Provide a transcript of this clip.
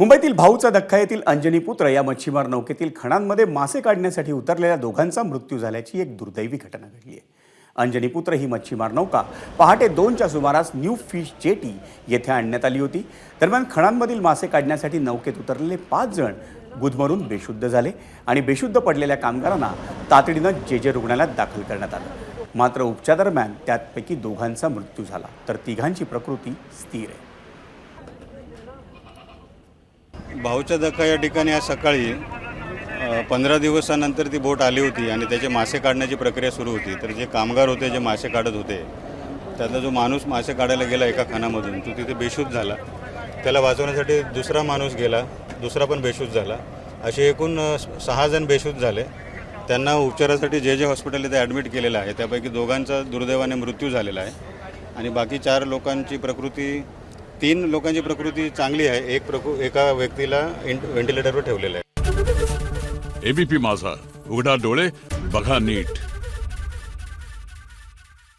मुंबईतील भाऊचा धक्का येथील अंजनी पुत्र या मच्छीमार नौकेतील खणांमध्ये मासे काढण्यासाठी उतरलेल्या दोघांचा मृत्यू झाल्याची एक दुर्दैवी घटना घडली आहे. अंजनी पुत्र ही मच्छीमार नौका पहाटे दोनच्या सुमारास न्यू फिश जेटी येथे आणण्यात आली होती. दरम्यान खणांमधील मासे काढण्यासाठी नौकेत उतरलेले पाच जण गुदमरून बेशुद्ध झाले आणि बेशुद्ध पडलेल्या कामगारांना तातडीनं जे जे रुग्णालयात दाखल करण्यात आलं. मात्र उपचारादरम्यान त्यापैकी दोघांचा मृत्यू झाला. तर तिघांची प्रकृती स्थिर आहे. भाऊच्या धक्का या ठिकाणी आज सकाळी पंधरा दिवसानंतर ती बोट आली होती आणि त्याचे मासे काढण्याची प्रक्रिया सुरू होती. तर जे कामगार होते जे मासे काढत होते त्यातला जो माणूस मासे काढायला गेला एका खानामधून तो तिथे बेशुद्ध झाला. त्याला वाचवण्यासाठी दुसरा माणूस गेला दुसरा पण बेशुद्ध झाला. असे एकूण सहा जण बेशुद्ध झाले. त्यांना उपचारासाठी जे जे हॉस्पिटल इथे ॲडमिट केलेलं आहे. त्यापैकी दोघांचा दुर्दैवाने मृत्यू झालेला आहे. आणि बाकी चार लोकांची प्रकृती तीन लोकांची प्रकृती चांगली आहे. एक प्रकृ एका व्यक्तीला व्हेंटिलेटरवर ठेवलेलं आहे. एबीपी माझा. उघडा डोळे बघा नीट.